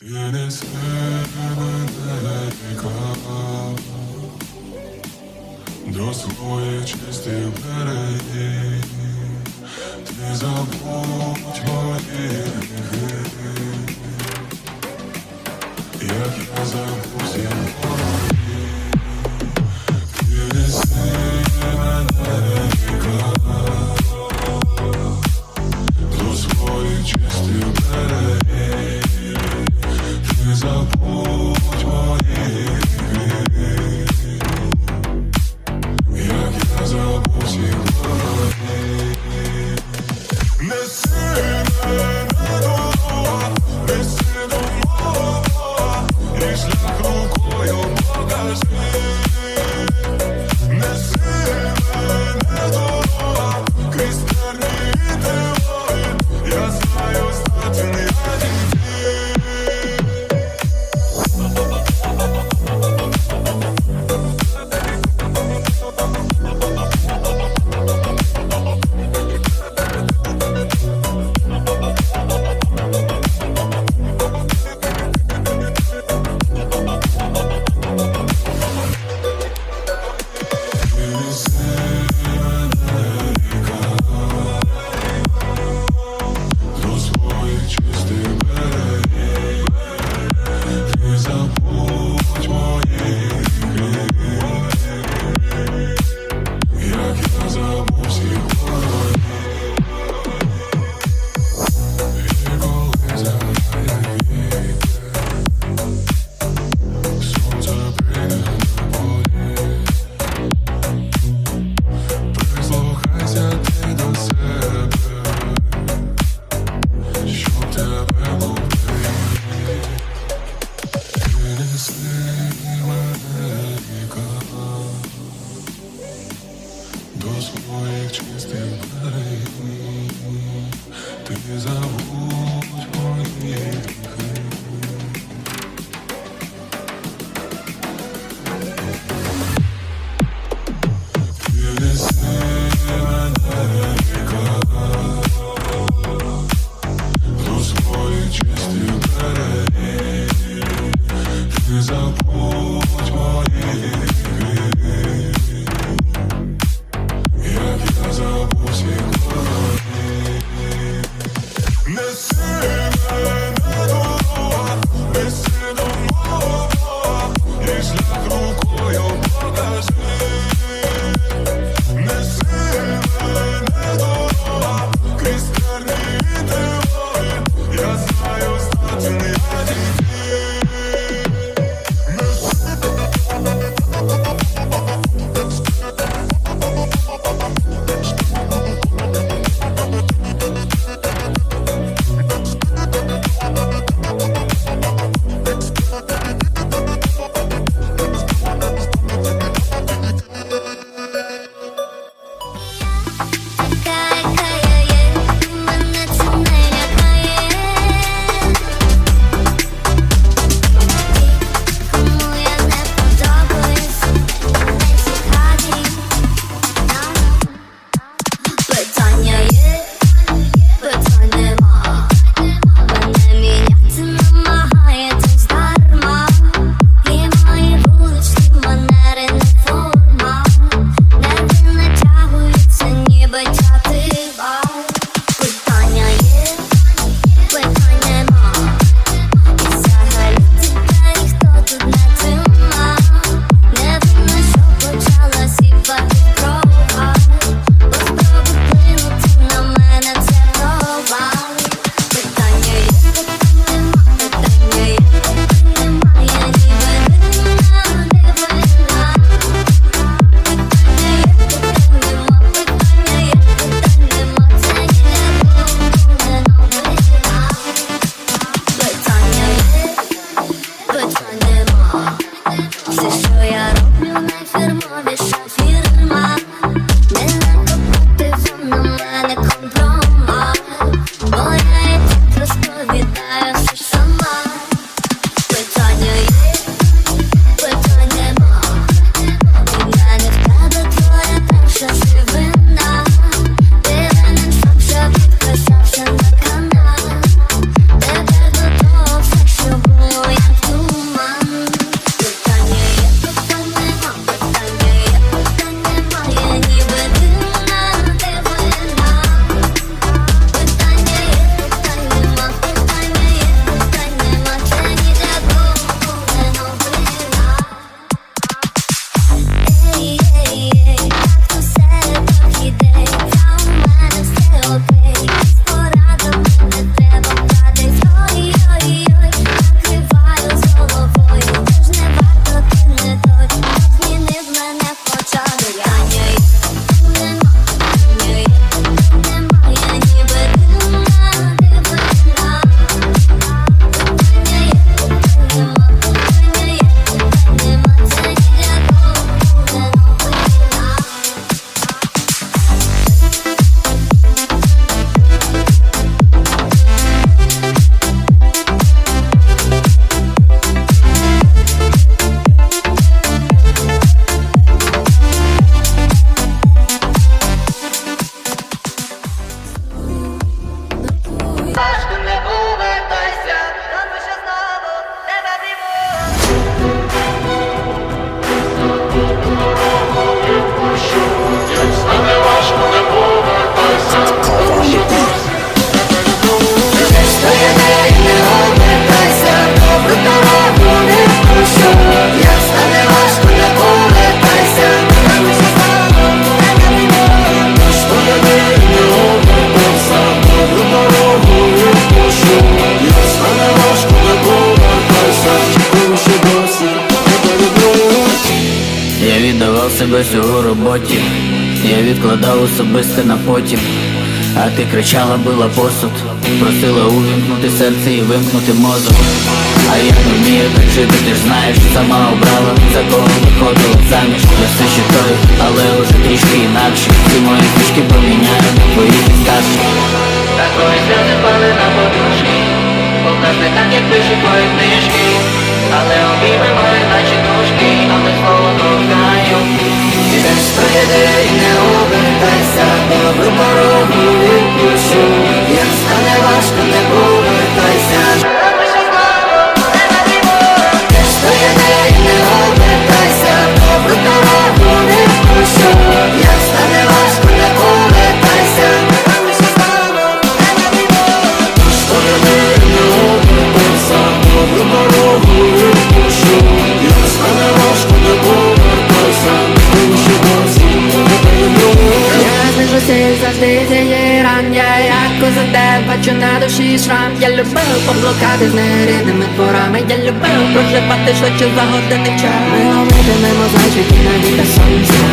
До своїх чистих берегів ти забудь мої гріхи, як я забув зі мною. Посуд, просила увімкнути серце і вимкнути мозок. А я не вмію так жити, ти ж знаєш, сама обрала, за кого виходила заміж. Я все ще той, але уже трішки інакше. Всі мої фішки поміняю на твої старші. Такої сльози пали на подушки, в не так, як пишуть твої книжки. Але обійми мої наче дужки, а ми слово кохаю. Ідеш прийди і не обертайся, добру порогу відпущу. Як стане важко, не повертайся. Ідеш прийди і не обертайся, добру дорогу відпущу. Як стане важко, не повертайся. Я завжди цієї ран Я як коза тебе бачу на душі шрам. Я любив поблукати з нерідними творами. Я любив проживати швидше за годинний час Ми ловитиме мозаїчки на віта сонця.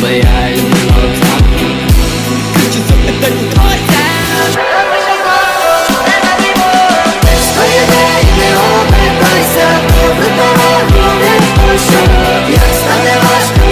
Бо я люблю сам. Стоїди і не обертайся Як стане важко,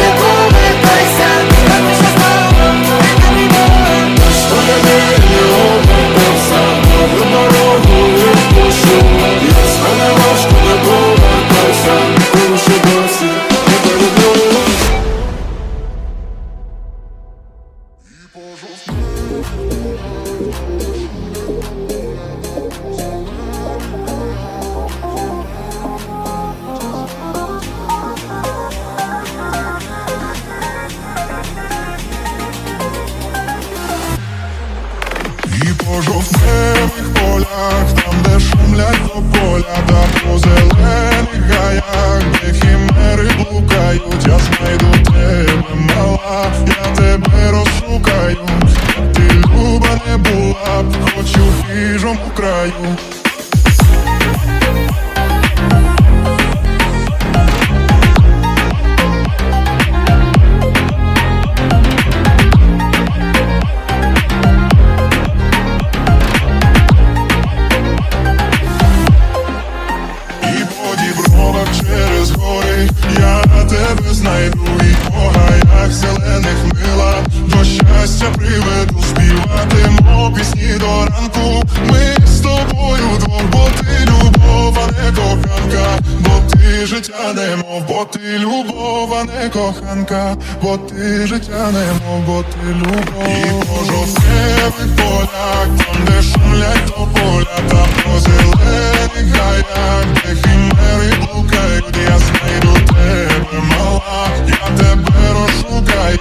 коханка, бо ти життя немов, бо ти любов. І по жовтневих полях, там де шумлять до поля, там по зелених гаях, де хімери блукають, я знайду тебе, мала, я тебе розшукаю.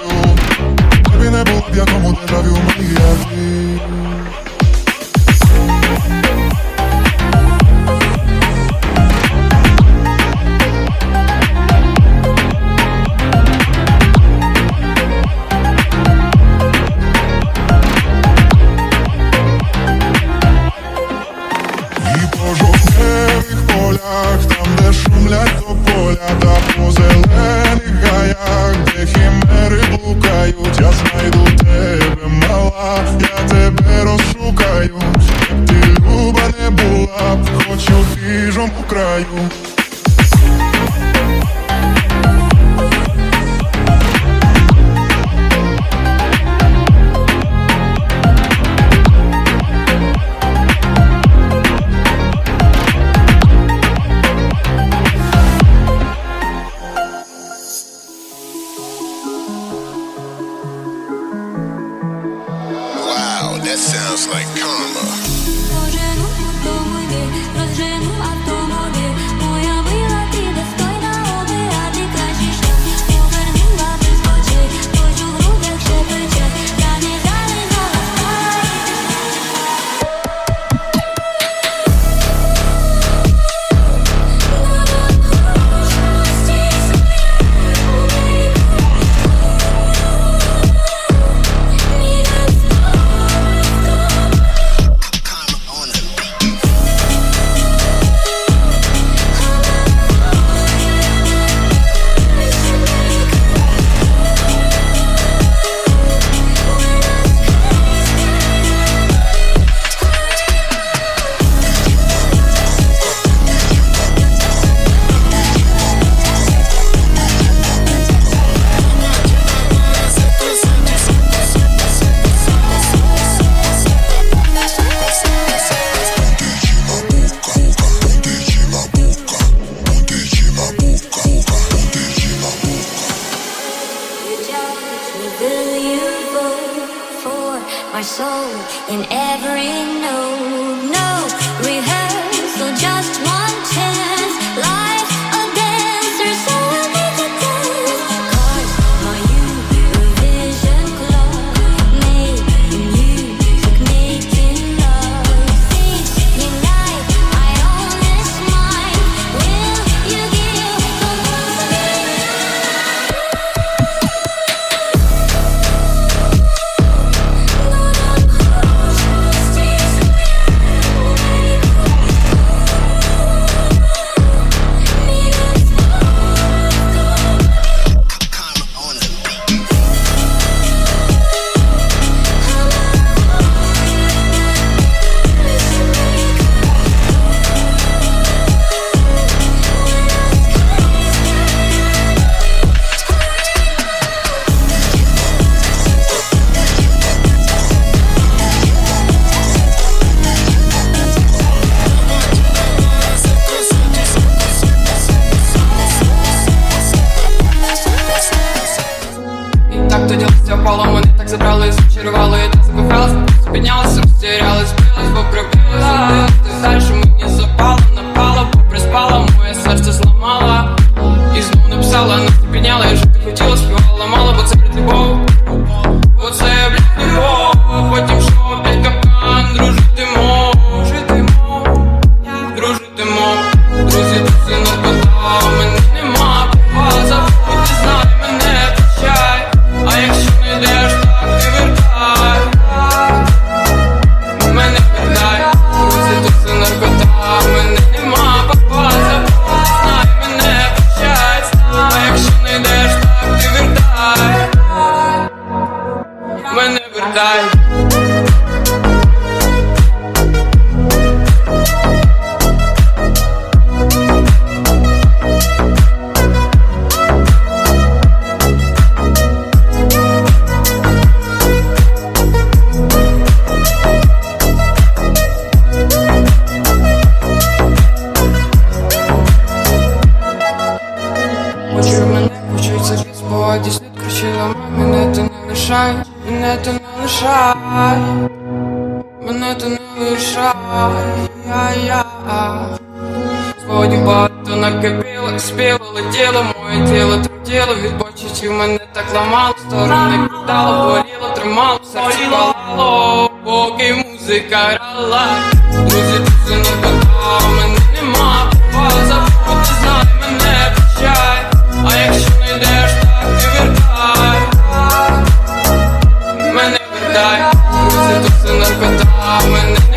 Тобі не було б якому державі у моїй вирішай, мене ти не лишай, я-я. Багато накипіло, спіло, летіло, моє тіло тремтіло від почуттів мене так ламало, сторони кидало, боліло, тримало, серце палало, поки музика грала, музиці не питала, мене нема, попала, забути знай мене, прощай, а якщо when they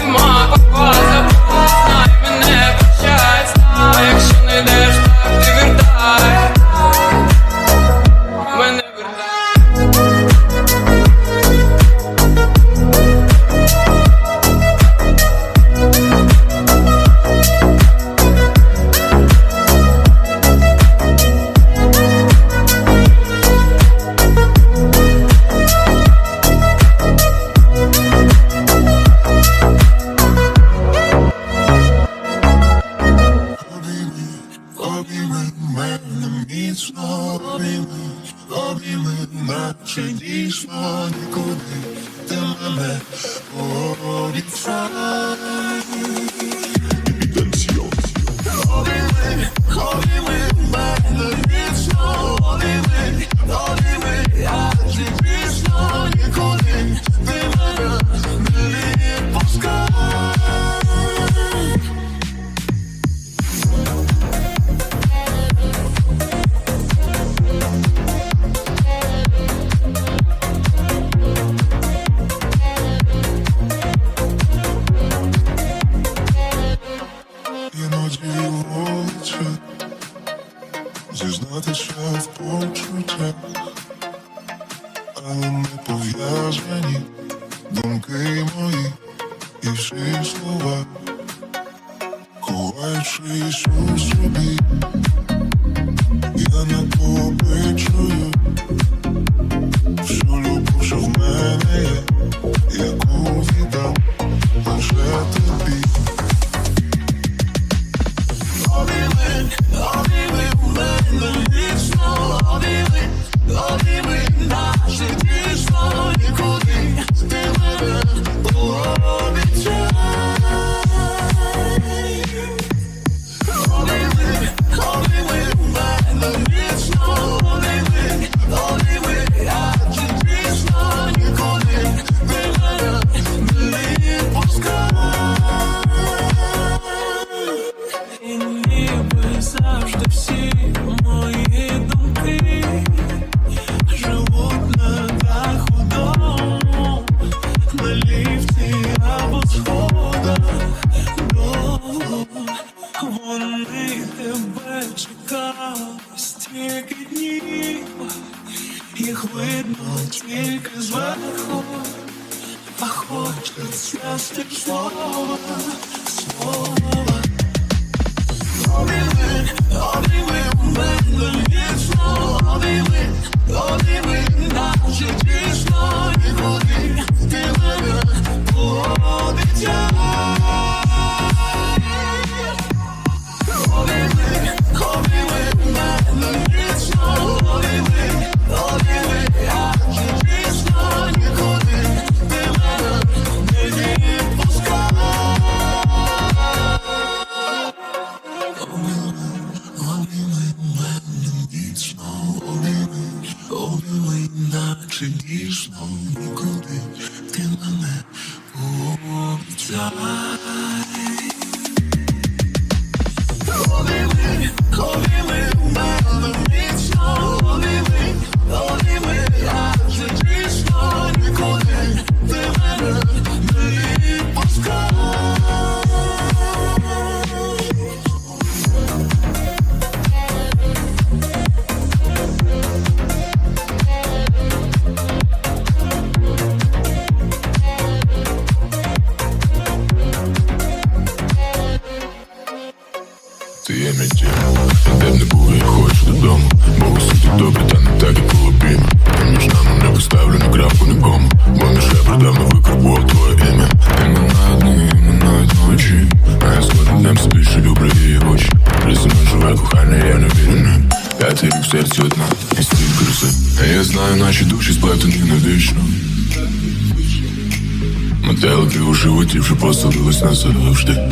весна завжди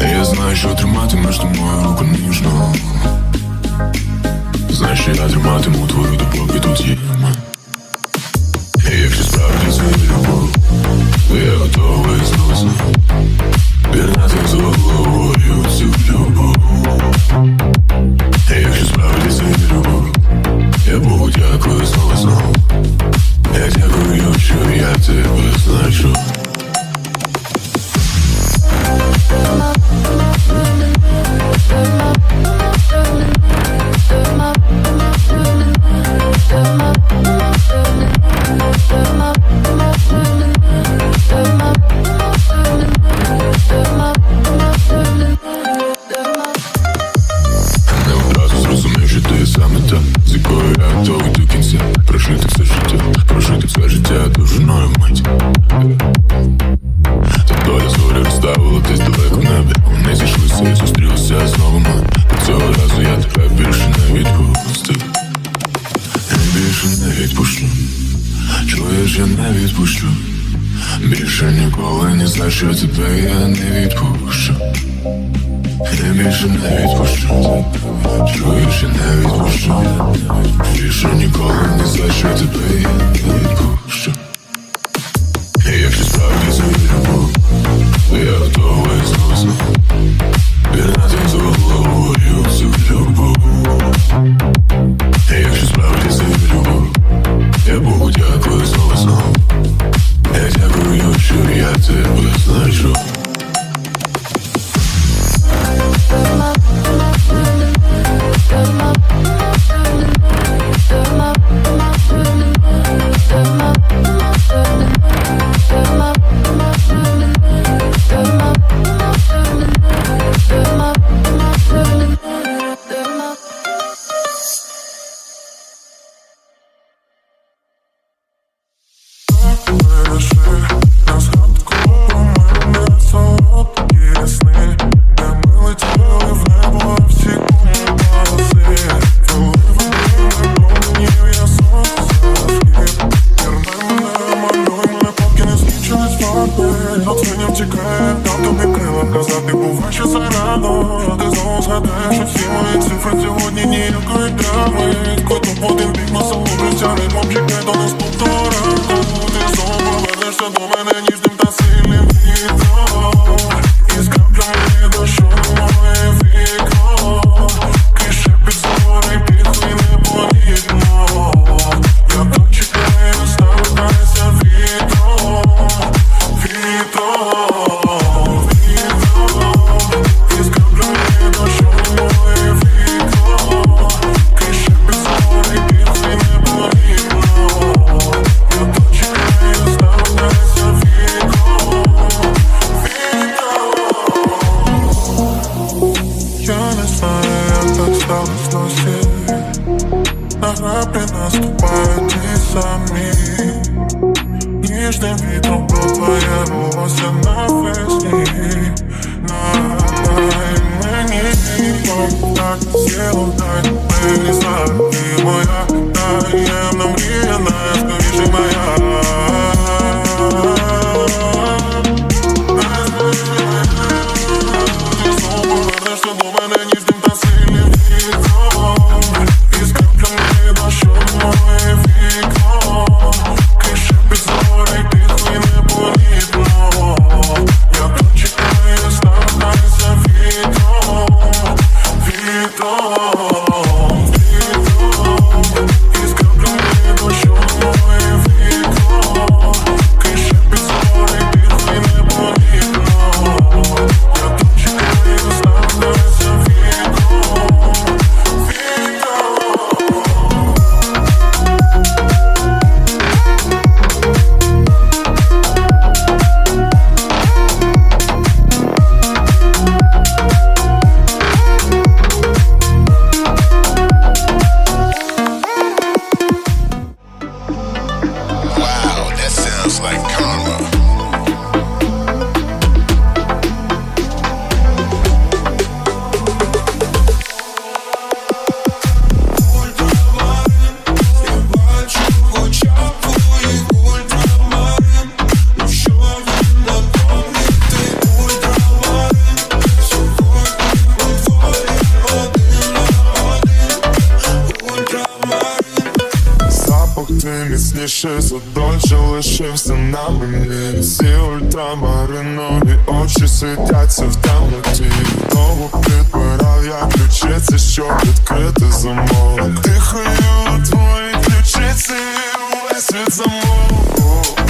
Я знаю, що триматимеш ти мою руку ніжно. Знаєш, що я триматиму твою допоки тут є І Якщо справді це любов, я готовий знову Пірнати з головою цю любов. І Якщо справді це любов, я Богу дякую знову знову Я дякую, що я не відпущу, чуєш, я не відпущу Тішу ніколи не за що тебе я не якщо справді це любов, то я готовий знову Пірнати за любов І якщо справді це любов, я Богу дякую знову знов Я дякую, що я тебе Хоч сьогодні ніякої драми Коту один бік на саму життя Не обжигай до наступного ранку Ти знову повернешся до мене ніжним та сильним вітром. I'm we gon' blow fire But in my face, nah, nah When you see from I'm Nobody in the Лишився на мені. Ці ультрамаринові очі світяться в темноті. Довго підбирав я ключиці, щоб відкрити замок. Тихою у твоїй ключиці весь світ замок